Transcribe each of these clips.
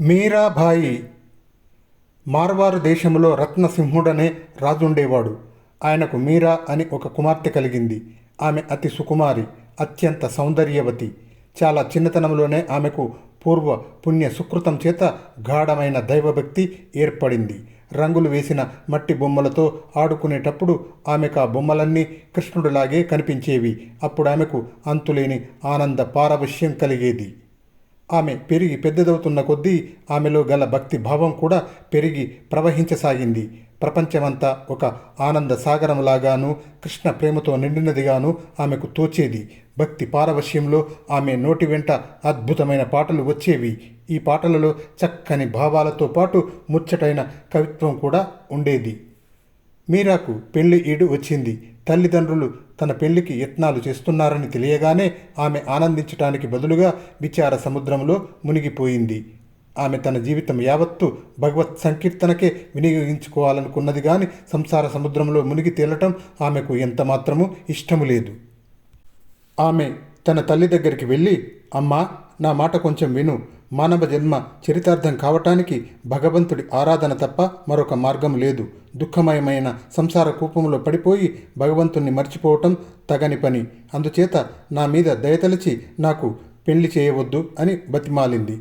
మీరాబాయి మార్వారు దేశంలో రత్నసింహుడనే రాజుండేవాడు. ఆయనకు మీరా అని ఒక కుమార్తె కలిగింది. ఆమె అతి సుకుమారి అత్యంత సౌందర్యవతి. చాలా చిన్నతనంలోనే ఆమెకు పూర్వ పుణ్య సుకృతం చేత గాఢమైన దైవభక్తి ఏర్పడింది. రంగులు వేసిన మట్టి బొమ్మలతో ఆడుకునేటప్పుడు ఆమెకు ఆ బొమ్మలన్నీ కృష్ణుడిలాగే కనిపించేవి. అప్పుడు ఆమెకు అంతులేని ఆనంద పారవశ్యం కలిగేది. ఆమె పెరిగి పెద్దదవుతున్న కొద్దీ ఆమెలో గల భక్తి భావం కూడా పెరిగి ప్రవహించసాగింది. ప్రపంచమంతా ఒక ఆనంద సాగరంలాగాను కృష్ణ ప్రేమతో నిండినదిగాను ఆమెకు తోచేది. భక్తి పారవశ్యంలో ఆమె నోటి వెంట అద్భుతమైన పాటలు వచ్చేవి. ఈ పాటలలో చక్కని భావాలతో పాటు ముచ్చటైన కవిత్వం కూడా ఉండేది. మీరాకు పెళ్ళి ఈడు వచ్చింది. తల్లిదండ్రులు తన పెళ్ళికి యత్నాలు చేస్తున్నారని తెలియగానే ఆమె ఆనందించటానికి బదులుగా విచార సముద్రంలో మునిగిపోయింది. ఆమె తన జీవితం యావత్తు భగవత్ సంకీర్తనకే వినియోగించుకోవాలనుకున్నది కానీ సంసార సముద్రంలో మునిగి తేలటం ఆమెకు ఎంతమాత్రము ఇష్టము లేదు. ఆమె తన తల్లి దగ్గరికి వెళ్ళి అమ్మా నా మాట కొంచెం విను. మానవ జన్మ చరితార్థం కావటానికి భగవంతుడి ఆరాధన తప్ప మరొక మార్గం లేదు. దుఃఖమయమైన సంసార కూపంలో పడిపోయి భగవంతుణ్ణి మర్చిపోవటం తగని పని. అందుచేత నా మీద దయతలిచి నాకు పెళ్ళి చేయవద్దు అని బతిమాలింది.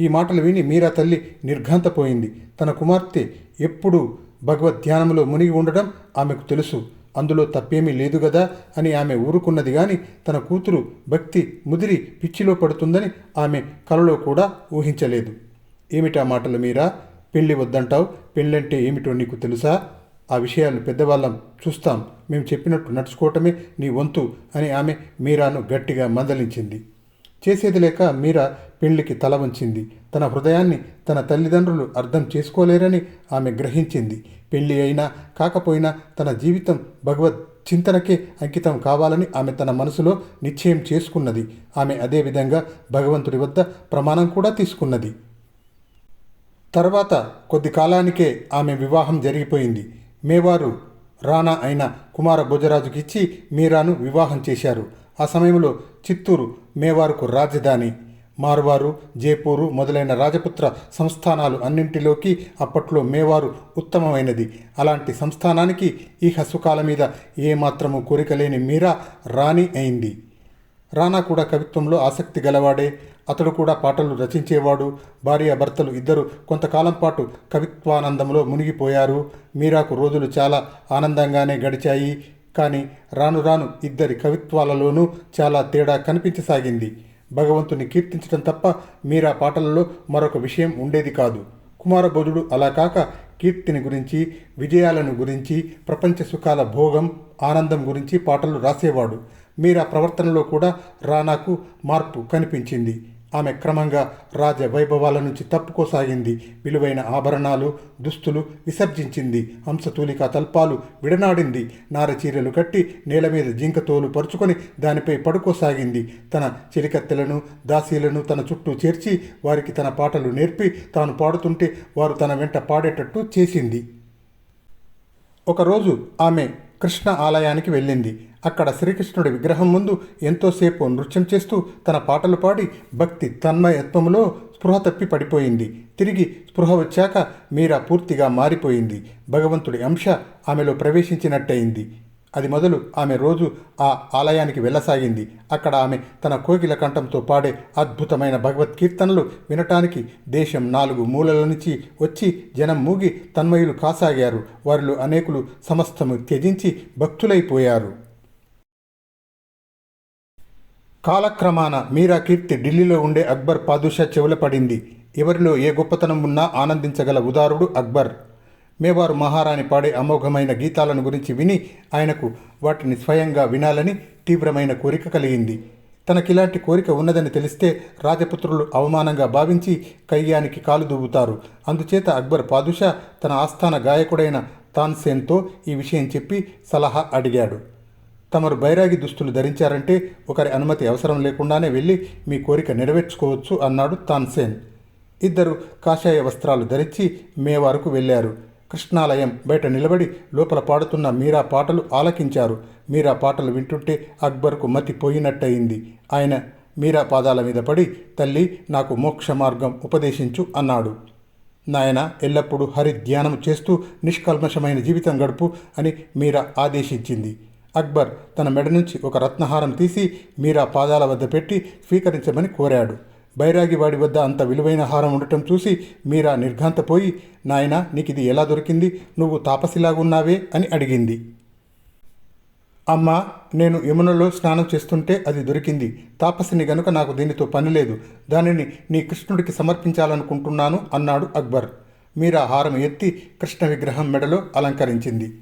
ఈ మాటలు విని మీరా తల్లి నిర్ఘాంతపోయింది. తన కుమార్తె ఎప్పుడూ భగవద్ ధ్యానంలో మునిగి ఉండడం ఆమెకు తెలుసు. అందులో తప్పేమీ లేదు గదా అని ఆమె ఊరుకున్నది గాని తన కూతురు భక్తి ముదిరి పిచ్చిలో పడుతుందని ఆమె కలలో కూడా ఊహించలేదు. ఏమిటా మాటలు మీరా? పెళ్ళి వద్దంటావు? పెళ్ళంటే ఏమిటో నీకు తెలుసా? ఆ విషయాలు పెద్దవాళ్ళం చూస్తాం. మేము చెప్పినట్టు నడుచుకోవటమే నీ వంతు అని ఆమె మీరాను గట్టిగా మందలించింది. చేసేది లేక మీరా పెళ్ళికి తల వంచింది. తన హృదయాన్ని తన తల్లిదండ్రులు అర్థం చేసుకోలేరని ఆమె గ్రహించింది. పెళ్ళి అయినా కాకపోయినా తన జీవితం భగవద్ చింతనకే అంకితం కావాలని ఆమె తన మనసులో నిశ్చయం చేసుకున్నది. ఆమె అదేవిధంగా భగవంతుడి వద్ద ప్రమాణం కూడా తీసుకున్నది. తర్వాత కొద్ది కాలానికే ఆమె వివాహం జరిగిపోయింది. మేవారు రాణా అయిన కుమార భోజరాజుకిచ్చి మీరాను వివాహం చేశారు. ఆ సమయంలో చిత్తూరు మేవారుకు రాజధాని మార్వారు జైపూరు మొదలైన రాజపుత్ర సంస్థానాలు అన్నింటిలోకి అప్పట్లో మేవారు ఉత్తమమైనది. అలాంటి సంస్థానానికి ఈ హసుకాల మీద ఏమాత్రము కోరిక లేని మీరా రాణి అయింది. రానా కూడా కవిత్వంలో ఆసక్తి గలవాడే అతడు కూడా పాటలు రచించేవాడు భార్యాభర్తలు ఇద్దరు కొంతకాలం పాటు కవిత్వానందంలో మునిగిపోయారు. మీరాకు రోజులు చాలా ఆనందంగానే గడిచాయి. కానీ రాను రాను ఇద్దరి కవిత్వాలలోనూ చాలా తేడా కనిపించసాగింది. భగవంతుని కీర్తించడం తప్ప మీరా పాటలలో మరొక విషయం ఉండేది కాదు. కుమారబోధుడు అలా కాక కీర్తిని గురించి విజయాలను గురించి ప్రపంచ సుఖాల భోగం ఆనందం గురించి పాటలు రాసేవాడు. మీరా ప్రవర్తనలో కూడా రానాకు మార్పు కనిపించింది. ఆమె క్రమంగా రాజ వైభవాల నుంచి తప్పుకోసాగింది. విలువైన ఆభరణాలు దుస్తులు విసర్జించింది. హంసతూలిక తల్పాలు విడనాడింది. నారచీరలు కట్టి నేల మీద జింకతోలు పరుచుకొని దానిపై పడుకోసాగింది. తన చిలికత్తెలను దాసీలను తన చుట్టూ చేర్చి వారికి తన పాటలు నేర్పి తాను పాడుతుంటే వారు తన వెంట పాడేటట్టు చేసింది. ఒకరోజు ఆమె కృష్ణ ఆలయానికి వెళ్ళింది. అక్కడ శ్రీకృష్ణుడి విగ్రహం ముందు ఎంతోసేపు నృత్యం చేస్తూ తన పాటలు పాడి భక్తి తన్మయత్వంలో స్పృహ తప్పి పడిపోయింది. తిరిగి స్పృహ వచ్చాక మీరా పూర్తిగా మారిపోయింది. భగవంతుడి అంశ ఆమెలో ప్రవేశించినట్టయింది. అది మొదలు ఆమె రోజు ఆ ఆలయానికి వెళ్ళసాగింది. అక్కడ ఆమె తన కోకిల కంఠంతో పాడే అద్భుతమైన భగవత్ కీర్తనలు వినటానికి దేశం నాలుగు మూలల నుంచి వచ్చి జనం మూగి తన్మయులు కాసాగారు. వారిలో అనేకులు సమస్తము త్యజించి భక్తులైపోయారు. కాలక్రమాన మీరా కీర్తి ఢిల్లీలో ఉండే అక్బర్ పాదుషా చెవుల పడింది ఎవరిలో ఏ గొప్పతనం ఉన్నా ఆనందించగల ఉదారుడు అక్బర్. మేవారు మహారాణి పాడే అమోఘమైన గీతాలను గురించి విని ఆయనకు వాటిని స్వయంగా వినాలని తీవ్రమైన కోరిక కలిగింది. తనకిలాంటి కోరిక ఉన్నదని తెలిస్తే రాజపుత్రులు అవమానంగా భావించి కయ్యానికి కాలు దువ్వుతారు అందుచేత అక్బర్ పాదుషా తన ఆస్థాన గాయకుడైన తాన్సేన్తో ఈ విషయం చెప్పి సలహా అడిగాడు. తమరు బైరాగి దుస్తులు ధరించారంటే ఒకరి అనుమతి అవసరం లేకుండానే వెళ్ళి మీ కోరిక నెరవేర్చుకోవచ్చు అన్నాడు తాన్సేన్. ఇద్దరు కాషాయ వస్త్రాలు ధరించి మేవారుకు వెళ్ళారు. కృష్ణాలయం బయట నిలబడి లోపల పాడుతున్న మీరా పాటలు ఆలకించారు. మీరా పాటలు వింటుంటే అక్బర్కు మతి పోయినట్టయింది. ఆయన మీరా పాదాల మీద పడి తల్లి నాకు మోక్ష మార్గం ఉపదేశించు అన్నాడు. నాయన ఎల్లప్పుడూ హరి ధ్యానం చేస్తూ నిష్కల్మషమైన జీవితం గడుపు అని మీరా ఆదేశించింది. అక్బర్ తన మెడ నుంచి ఒక రత్నహారం తీసి మీరా పాదాల వద్ద పెట్టి స్వీకరించమని కోరాడు. బైరాగి వాడి వద్ద అంత విలువైన హారం ఉండటం చూసి మీరా నిర్ఘాంతపోయి నాయన నీకు ఇది ఎలా దొరికింది? నువ్వు తాపసిలాగున్నావే? అని అడిగింది. అమ్మా నేను యమునలో స్నానం చేస్తుంటే అది దొరికింది. తాపసిని గనుక నాకు దీనితో పని లేదు. దానిని నీ కృష్ణుడికి సమర్పించాలనుకుంటున్నాను అన్నాడు అక్బర్. మీరా హారం ఎత్తి కృష్ణ విగ్రహం మెడలో అలంకరించింది.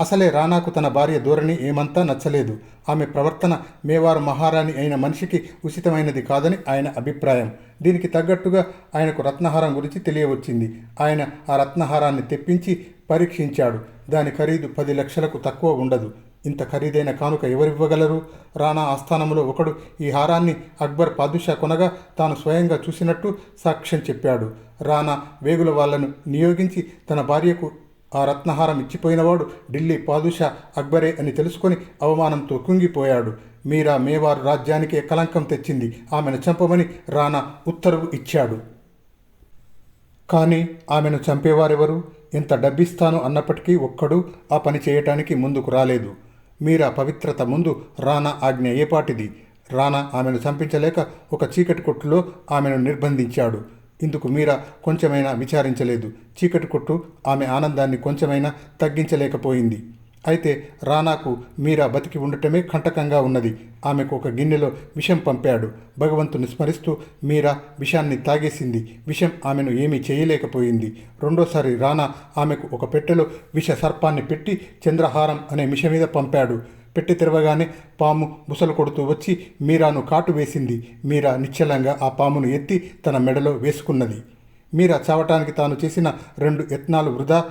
అసలే రానాకు తన భార్య ధోరణి ఏమంతా నచ్చలేదు. ఆమె ప్రవర్తన మేవారు మహారాణి అయిన మనిషికి ఉచితమైనది కాదని ఆయన అభిప్రాయం. దీనికి తగ్గట్టుగా ఆయనకు రత్నహారం గురించి తెలియవచ్చింది. ఆయన ఆ రత్నహారాన్ని తెప్పించి పరీక్షించాడు. దాని ఖరీదు పది లక్షలకు తక్కువ ఉండదు. ఇంత ఖరీదైన కానుక ఎవరివ్వగలరు? రాణా ఆస్థానంలో ఒకడు ఈ హారాన్ని అక్బర్ పాదుషా కొనగా తాను స్వయంగా చూసినట్టు సాక్ష్యం చెప్పాడు. రాణా వేగుల వాళ్ళను నియోగించి తన భార్యకు ఆ రత్నహారం ఇచ్చిపోయినవాడు ఢిల్లీ పాదుషా అక్బరే అని తెలుసుకొని అవమానంతో కుంగిపోయాడు. మీరా మేవారు రాజ్యానికే కలంకం తెచ్చింది. ఆమెను చంపమని రాణా ఉత్తర్వు ఇచ్చాడు. కానీ ఆమెను చంపేవారెవరు? ఎంత డబ్బిస్తాను అన్నప్పటికీ ఒక్కడు ఆ పని చేయటానికి ముందుకు రాలేదు. మీరా పవిత్రత ముందు రానా ఆజ్ఞ ఏపాటిది. రానా ఆమెను చంపించలేక ఒక చీకటి కొట్టులో ఆమెను నిర్బంధించాడు. ఇందుకు మీరా కొంచెమైనా విచారించలేదు. చీకటి కొట్టు ఆమె ఆనందాన్ని కొంచెమైనా తగ్గించలేకపోయింది. అయితే రానాకు మీరా బతికి ఉండటమే కంటకంగా ఉన్నది. ఆమెకు ఒక గిన్నెలో విషం పంపాడు. భగవంతుని స్మరిస్తూ మీరా విషాన్ని తాగేసింది. విషం ఆమెను ఏమీ చేయలేకపోయింది. రెండోసారి రానా ఆమెకు ఒక పెట్టెలో విష సర్పాన్ని పెట్టి చంద్రహారం అనే మిష మీద పంపాడు. పెట్టి తెరవగానే పాము బుసలు కొడుతూ వచ్చి మీరాను కాటు వేసింది. మీరా నిశ్చలంగా ఆ పామును ఎత్తి తన మెడలో వేసుకున్నది. మీరా చావటానికి తాను చేసిన రెండు యత్నాలు వృధా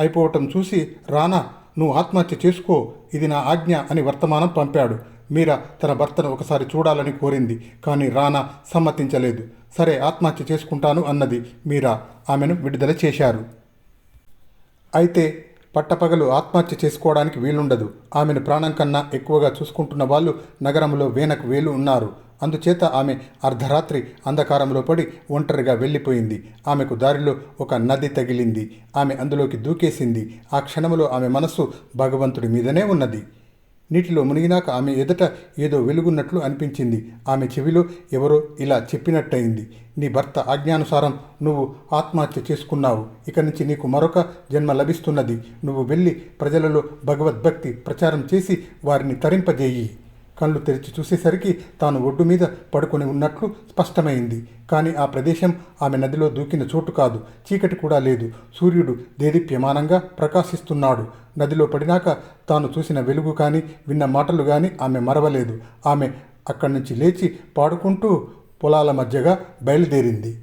అయిపోవటం చూసి రానా నువ్వు ఆత్మహత్య చేసుకో ఇది నా ఆజ్ఞ అని వర్తమానం పంపాడు. మీరా తన భర్తను ఒకసారి చూడాలని కోరింది కానీ రానా సమ్మతించలేదు. సరే ఆత్మహత్య చేసుకుంటాను అన్నది మీరా ఆమెను విడుదల చేశారు. అయితే పట్టపగలు ఆత్మహత్య చేసుకోవడానికి వీలుండదు. ఆమెను ప్రాణం కన్నా ఎక్కువగా చూసుకుంటున్న వాళ్ళు నగరంలో వేనకు వేలు ఉన్నారు. అందుచేత ఆమె అర్ధరాత్రి అంధకారంలో పడి ఒంటరిగా వెళ్ళిపోయింది. ఆమెకు దారిలో ఒక నది తగిలింది. ఆమె అందులోకి దూకేసింది. ఆ క్షణంలో ఆమె మనస్సు భగవంతుడి మీదనే ఉన్నది. నీటిలో మునిగినాక ఆమె ఎదుట ఏదో వెలుగున్నట్లు అనిపించింది. ఆమె చెవిలో ఎవరో ఇలా చెప్పినట్టయింది. నీ భర్త ఆజ్ఞానుసారం నువ్వు ఆత్మహత్య చేసుకున్నావు. ఇక నుంచి నీకు మరొక జన్మ లభిస్తున్నది. నువ్వు వెళ్ళి ప్రజలలో భగవద్భక్తి ప్రచారం చేసి వారిని తరింపజేయి. కళ్ళు తెరిచి చూసేసరికి తాను ఒడ్డు మీద పడుకొని ఉన్నట్లు స్పష్టమైంది. కానీ ఆ ప్రదేశం ఆమె నదిలో దూకిన చోటు కాదు. చీకటి కూడా లేదు. సూర్యుడు దేదీప్యమానంగా ప్రకాశిస్తున్నాడు. నదిలో పడినాక తాను చూసిన వెలుగు కానీ విన్న మాటలు కానీ ఆమె మరవలేదు. ఆమె అక్కడి నుంచి లేచి పాడుకుంటూ పొలాల మధ్యగా బయలుదేరింది.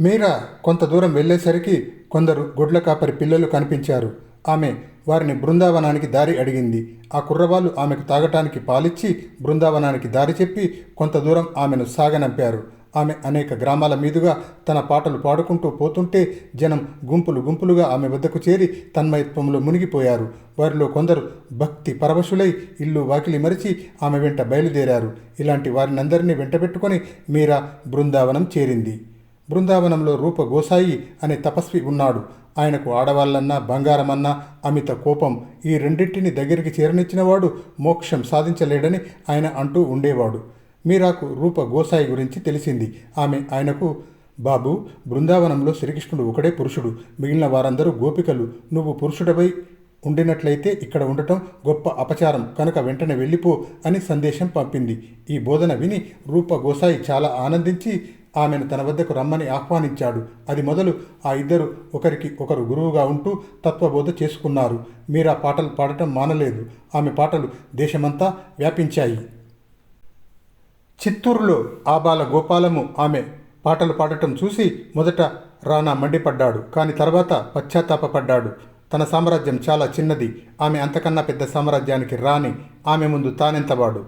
మీరా కొంత దూరం వెళ్ళేసరికి కొందరు గొడ్ల కాపరి పిల్లలు కనిపించారు. ఆమె వారిని బృందావనానికి దారి అడిగింది. ఆ కుర్రవాళ్ళు ఆమెకు తాగటానికి పాలిచ్చి బృందావనానికి దారి చెప్పి కొంత దూరం ఆమెను సాగనంపారు. ఆమె అనేక గ్రామాల మీదుగా తన పాటలు పాడుకుంటూ పోతుంటే జనం గుంపులు గుంపులుగా ఆమె వద్దకు చేరి తన్మయత్వంలో మునిగిపోయారు. వారిలో కొందరు భక్తి పరవశులై ఇల్లు వాకిలి మరిచి ఆమె వెంట బయలుదేరారు. ఇలాంటి వారినందరినీ వెంటబెట్టుకొని మీరా బృందావనం చేరింది. బృందావనంలో రూప గోసాయి అనే తపస్వి ఉన్నాడు. ఆయనకు ఆడవాళ్ళన్నా బంగారమన్నా అమిత కోపం ఈ రెండింటిని దగ్గరికి చేరనిచ్చినవాడు మోక్షం సాధించలేడని ఆయన అంటూ ఉండేవాడు. మీరాకు రూప గోసాయి గురించి తెలిసింది. ఆమె ఆయనకు బాబు బృందావనంలో శ్రీకృష్ణుడు ఒకడే పురుషుడు. మిగిలిన వారందరూ గోపికలు. నువ్వు పురుషుడపై ఉండినట్లయితే ఇక్కడ ఉండటం గొప్ప అపచారం. కనుక వెంటనే వెళ్ళిపో అని సందేశం పంపింది. ఈ బోధన విని రూప గోసాయి చాలా ఆనందించి ఆమెను తన వద్దకు రమ్మని ఆహ్వానించాడు. అది మొదలు ఆ ఇద్దరు ఒకరికి ఒకరు గురువుగా ఉంటూ తత్వబోధ చేసుకున్నారు. మీరా పాటలు పాడటం మానలేదు. ఆమె పాటలు దేశమంతా వ్యాపించాయి. చిత్తూరులో ఆబాల గోపాలము ఆమె పాటలు పాడటం చూసి మొదట రానా మండిపడ్డాడు. కానీ తర్వాత పశ్చాత్తాపపడ్డాడు. తన సామ్రాజ్యం చాలా చిన్నది. ఆమె అంతకన్నా పెద్ద సామ్రాజ్యానికి రాని ఆమె ముందు తానెంతవాడు.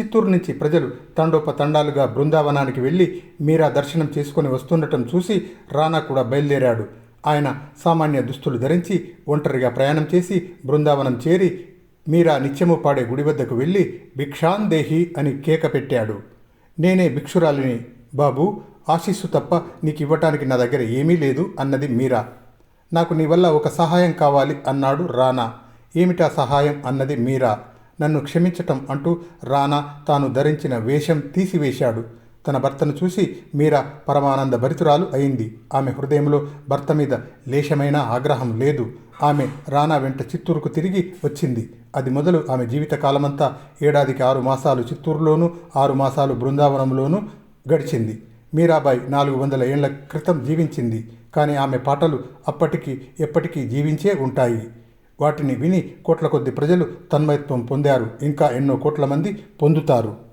చిత్తూరు నుంచి ప్రజలు తండోపతండాలుగా బృందావనానికి వెళ్ళి మీరా దర్శనం చేసుకుని వస్తుండటం చూసి రానా కూడా బయలుదేరాడు. ఆయన సామాన్య దుస్తులు ధరించి ఒంటరిగా ప్రయాణం చేసి బృందావనం చేరి మీరా నిత్యము పాడే గుడి వద్దకు వెళ్ళి భిక్షాందేహి అని కేక పెట్టాడు. నేనే భిక్షురాలిని. బాబు ఆశీస్సు తప్ప నీకు ఇవ్వటానికి నా దగ్గర ఏమీ లేదు అన్నది మీరా. నాకు నీ వల్ల ఒక సహాయం కావాలి అన్నాడు రానా. ఏమిటా సహాయం అన్నది మీరా. నన్ను క్షమించటం అంటూ రానా తాను ధరించిన వేషం తీసివేశాడు. తన భర్తను చూసి మీరా పరమానంద భరితురాలు అయింది. ఆమె హృదయంలో భర్త మీద లేశమైన ఆగ్రహం లేదు. ఆమె రానా వెంట చిత్తూరుకు తిరిగి వచ్చింది. అది మొదలు ఆమె జీవిత కాలమంతా ఏడాదికి ఆరు మాసాలు చిత్తూరులోనూ ఆరు మాసాలు బృందావనంలోనూ గడిచింది. మీరాబాయి నాలుగు వందల ఏళ్ళ క్రితం జీవించింది. కానీ ఆమె పాటలు అప్పటికి ఎప్పటికీ జీవించే ఉంటాయి. వాటిని విని కోట్ల కొద్ది ప్రజలు తన్మయత్వం పొందారు. ఇంకా ఎన్నో కోట్ల మంది పొందుతారు.